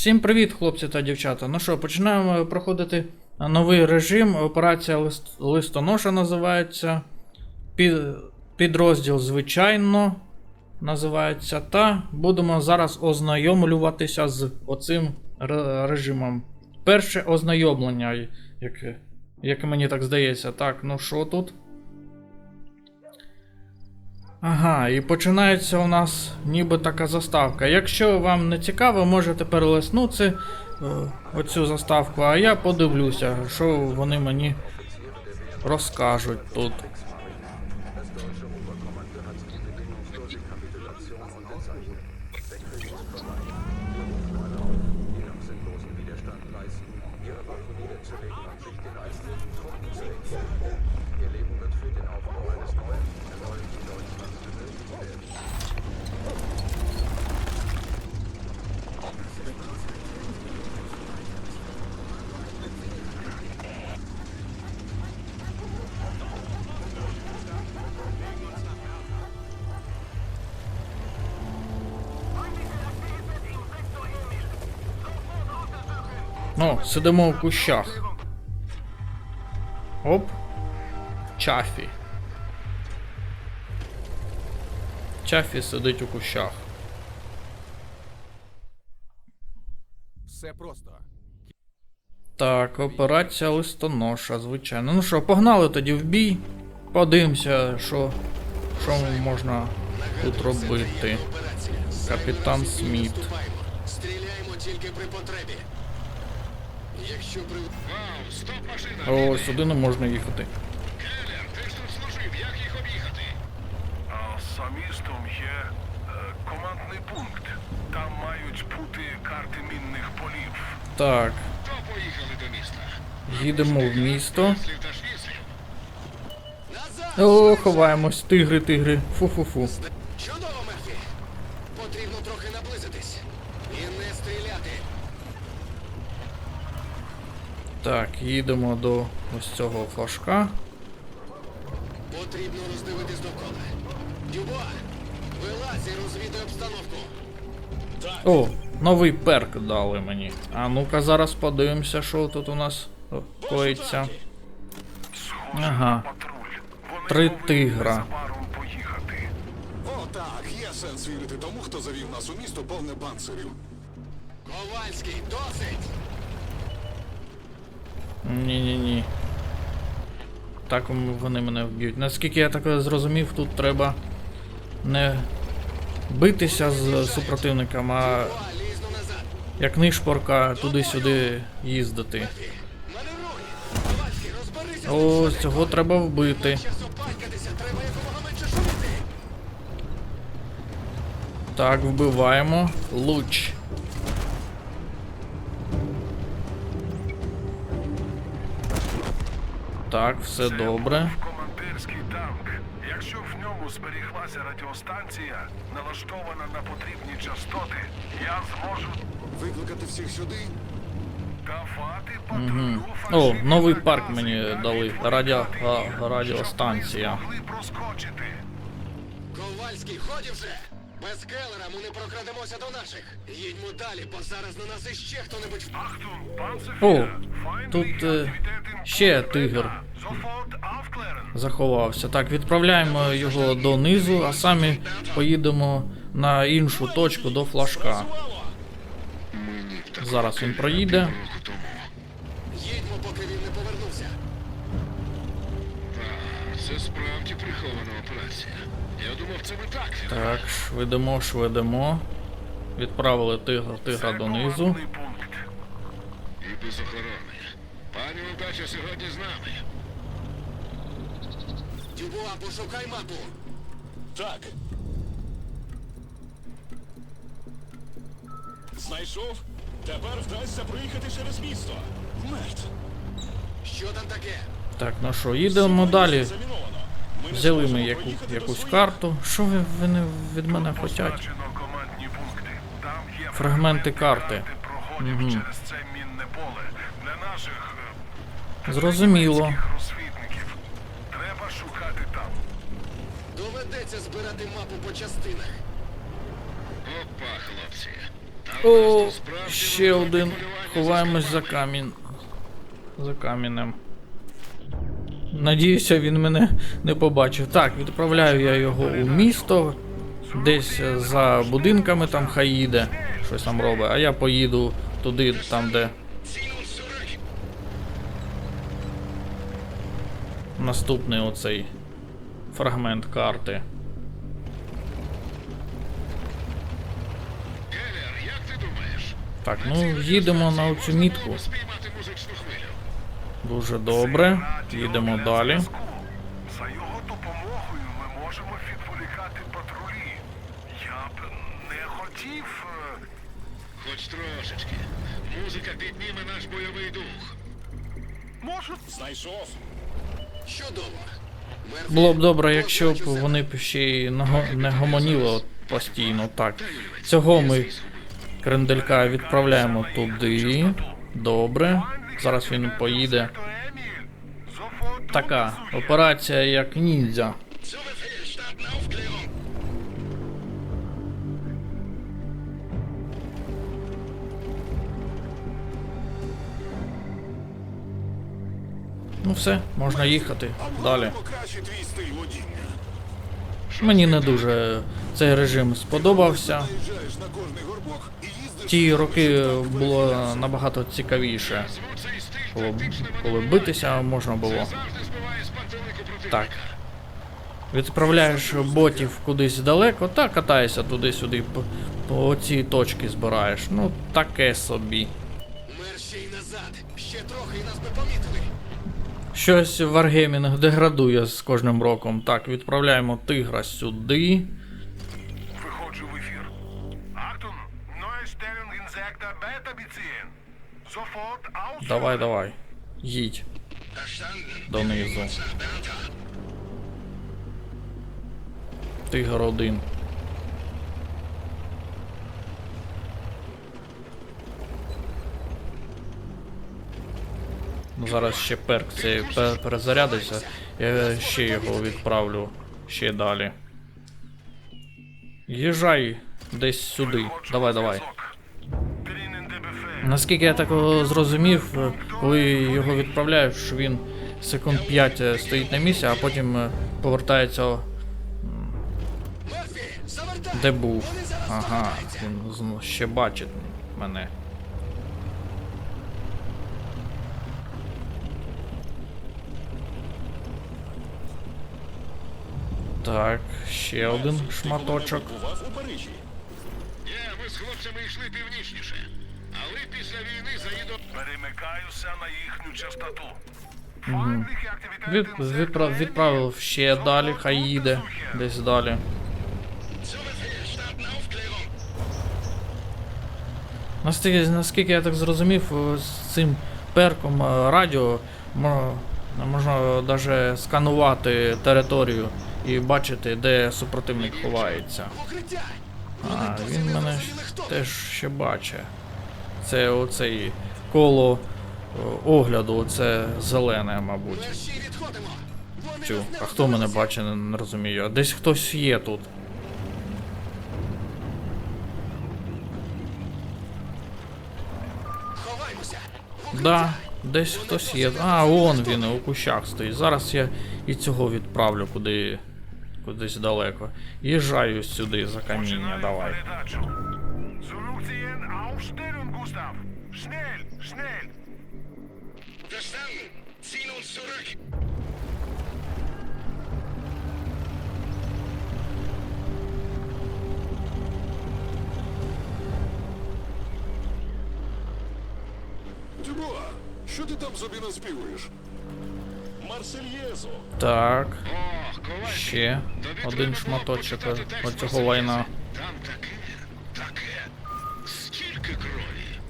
Всім привіт, хлопці та дівчата. Ну що, починаємо проходити новий режим. Операція лист... листоноша називається. Під... Підрозділ, звичайно, називається. Та будемо зараз ознайомлюватися з оцим ре- режимом. Перше ознайомлення, як... як мені так здається. Так, ну що тут? Ага, і починається у нас ніби така заставка. Якщо вам не цікаво, можете перелиснути е, оцю заставку, а я подивлюся, що вони мені розкажуть тут. Ihr Leben wird für den Aufbau eines neuen, erneuerten Deutschlands benötigt werden. Ну, сидимо в кущах. Оп. Чафі. Чафі сидить у кущах. Все просто. Так, операція листоноша, звичайно. Ну що, погнали тоді в бій. Подивимося, що, що можна тут робити. Капітан Сміт. Стріляємо тільки при потребі. Якщо при... Вау, стоп машина! О, сюди не можна їхати. Келлер, ти ж тут служив, як їх об'їхати? А за містом є е, командний пункт. Там мають бути карти мінних полів. Так, То поїхали до міста. їдемо в місто. О, ховаємось, тигри, тигри. Фу-фу-фу. Чудово, Мерфі! Потрібно трохи наблизитись. І не стріляти. Так, їдемо до ось цього флажка. Потрібно роздивитись довкола. О, новий перк дали мені. А ну-ка зараз подивимося, що тут у нас коїться. Ага. Три тигра. О, так, є сенс вірити тому, хто завів нас у місто повне панцирів. Ковальський, досить! Ні-ні-ні. Так вони мене вб'ють. Наскільки я так зрозумів, тут треба не битися з супротивником, а як нишпорка туди-сюди їздити. О, цього треба вбити. Так, вбиваємо. Луч. Так, все добре. Ньому зберіглася радіостанція, налаштована на потрібні частоти, я зможу Викликати всіх сюди? давати патрулю О, новий парк мені дали. Радіо, а, радіостанція. Ковальський, ході вже! Без келера ми не прокрадемося до наших. Їдьмо далі, бо зараз на нас іще хто-небудь О, тут, е, ще тигр. Заховався. Так, відправляємо його донизу, а самі поїдемо на іншу точку до флажка. Зараз він проїде. Їдьмо, поки він не повернувся. Це справді прихована операція. Я думав, це ви так. Так, швидемо, швидемо. Відправили тигра, тигра донизу. І без охорони. Пані удача сьогодні з нами. Дюбуа, пошукай мапу. Так. Знайшов? Тепер вдасться проїхати через місто. Мертв. Що там таке? Так, ну що, їдемо далі. Взяли ми яку, якусь карту. Що ви, вони від мене хочуть? Фрагменти карти. проходів Мгм. через це мінне поле. Для наших е, Зрозуміло. німецьких розвідників. Треба шукати там. Доведеться збирати мапу по частинах. Опа, хлопці. О, ще один. Ховаємось за камінь. За камінем. Надіюся, він мене не побачив. Так, відправляю я його у місто. Десь за будинками там хай їде. Щось там робить. А я поїду туди, там, де наступний оцей фрагмент карти. Гелер, як ти думаєш? Так, ну їдемо на оцю мітку. Дуже добре. Їдемо далі. За його допомогою ми можемо відволікати патрулі. Я б не хотів. е, Хоч трошечки. Музика підніме наш бойовий дух. Можу Знайшов. Чудово. Було б добре, якщо б вони б ще й не гомоніли постійно. Так. Цього ми кренделька відправляємо туди. Добре. Зараз він поїде. Така операція як ніндзя. Ну все, можна їхати далі. Мені не дуже цей режим сподобався. Ті роки було набагато цікавіше. Коли, коли битися можна було. Так. Відправляєш ботів кудись далеко та катаєшся туди-сюди, по, по ці точки збираєш. Ну, таке собі. Мер ще й назад. Ще трохи і нас би помітили. Щось Wargaming деградує з кожним роком. Так, відправляємо тигра сюди. Виходжу в ефір. Achtung, neue Stellung in Sektor Beta beziehen. Sofort aus. Давай, давай. Їдь донизу. Тигр один. Ну, Зараз ще перк цей пе- перезарядиться. Я ще його відправлю ще далі. Їжджай десь сюди. Давай, давай. Наскільки я так зрозумів, е, коли його відправляють, що він секунд 5 стоїть на місці, а потім е, повертається де був. Ага, він ще бачить мене. Так, ще один шматочок. Ні, ми з хлопцями йшли північніше. Але після війни заїду. Перемикаюся на їхню частоту. Від, відпра- відправив ще далі, хай їде десь далі. Наскільки, наскільки я так зрозумів, е, з цим перком е, радіо можна навіть сканувати територію і бачити, де супротивник ховається. А, він мене теж ще бачить. Це оцей коло е, огляду, оце зелене, мабуть. Чу. А хто мене бачить, не, розумію. Десь хтось є тут. Да, десь хтось є. А, вон він у кущах стоїть. Зараз я і цього відправлю куди. Кудись далеко. Їжджаю сюди за каміння, Починаю давай. передачу. Zurückziehen, Aufstellung, Gustav. Schnell, schnell. Verstanden. Ziehen uns zurück. Дюбуа, що ти там собі наспівуєш? Марсельєзу. Так, Ох, коваль. Ще один шматочок оцього лайна. Там таке, таке. Стільки крові.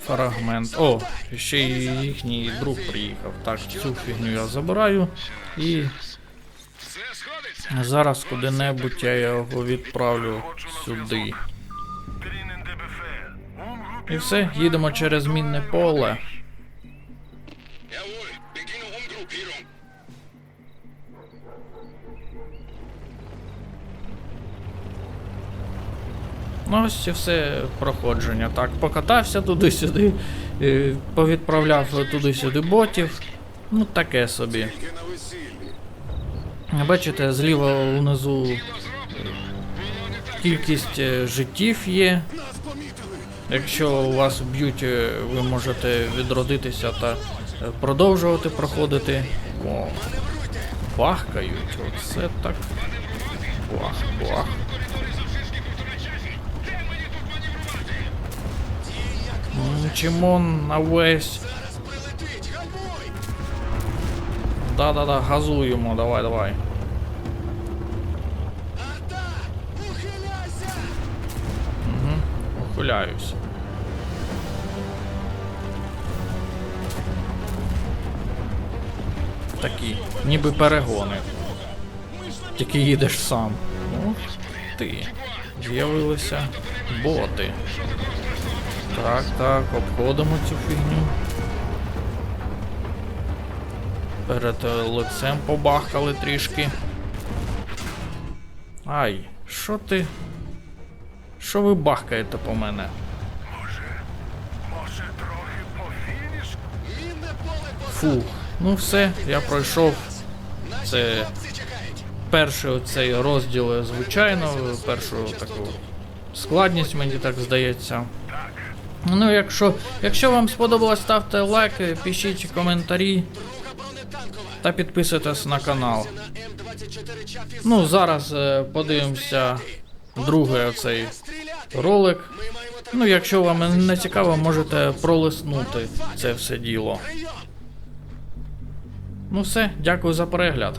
Фрагмент. О, ще й їхній друг приїхав. Так, цю фігню я забираю. І зараз куди-небудь я його відправлю сюди. І все, їдемо через мінне поле. Ну, ось і все проходження. Так, покатався туди-сюди, е, повідправляв туди-сюди ботів. Ну, таке собі. Бачите, зліва унизу е, кількість е, життів є. Якщо вас б'ють, ви можете відродитися та продовжувати проходити. О, бахкають, оце так. Бах, бах. Чимон на весь. Да-да-да, газуємо, давай, давай. Ухиляйся! Ухиляюсь. Такі, ніби перегони. Тільки їдеш сам. Ух ти. З'явилися боти. Так, так, обходимо цю фігню. Перед е, лицем побахкали трішки. Ай, що ти? Що ви бахкаєте по мене? Може, може трохи по фініш? Мінне поле Фу, ну все, я пройшов це перший оцей розділ, е, звичайно, першу таку складність, мені так здається. Ну, якщо, якщо вам сподобалось, ставте лайки, пишіть коментарі та підписуйтесь на канал. На М24 Чафі Ну, зараз е, подивимося другий оцей ролик. Ну, якщо вам не цікаво, можете пролиснути це все діло. Ну все, дякую за перегляд.